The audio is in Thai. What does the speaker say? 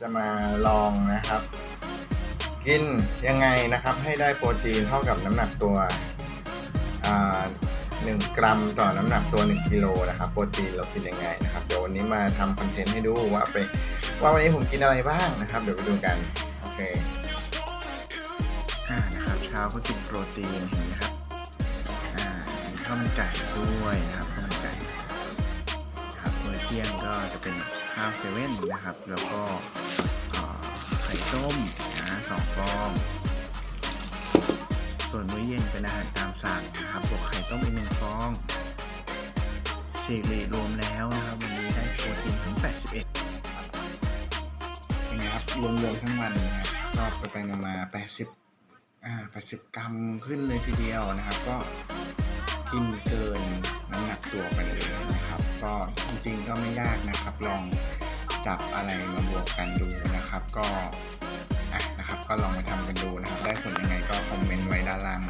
จะมาลองนะครับ กินยังไงนะครับให้ได้โปรตีนเท่ากับน้ำหนักตัวหนึ่งกรัมต่อน้ำหนักตัว 1กิโลนะครับ โปรตีนเรากินยังไงนะครับเดี๋ยววันนี้มาทำคอนเทนต์ให้ดูว่าไปว่าวันนี้ผมกินอะไรบ้างนะครับ เดี๋ยวไปดูกันโอเคอ่านะครับเช้าก็กินโปรตีนเห็นไหมครับอ่ามีข้าวมันไก่ด้วยนะครับข้าวมันไก่ครับมื้อเที่ยงก็จะเป็นข้าวเซเว่นนะครับ แล้วก็ ไข่ต้มนะสองฟอง ส่วนมื้อเย็นเป็นอาหารตามสั่งนะครับบวกไข่ต้มอีกหนึ่งฟองสี่หลีรวมแล้วนะครับวันนี้ได้โปรตีนถึง 81เป็นไงครับรวมๆทั้งวันนะครับก็ไปไปมา 80อ่า80 กรัมขึ้นเลยทีเดียวนะครับ ก็กินเกินน้ำหนักตัวไปเลยนะครับ ก็จริงๆก็ไม่ยากนะครับลอง จับอะไรมาบวกกันดูนะครับ ก็อะนะครับ ก็ลองไปทำกันดูนะครับ ได้ผลยังไงก็คอมเมนต์ไว้ด้านล่าง